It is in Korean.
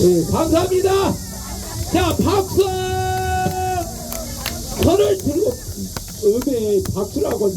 네, 감사합니다. 자, 박수! 손을 들고, 음에 박수라고.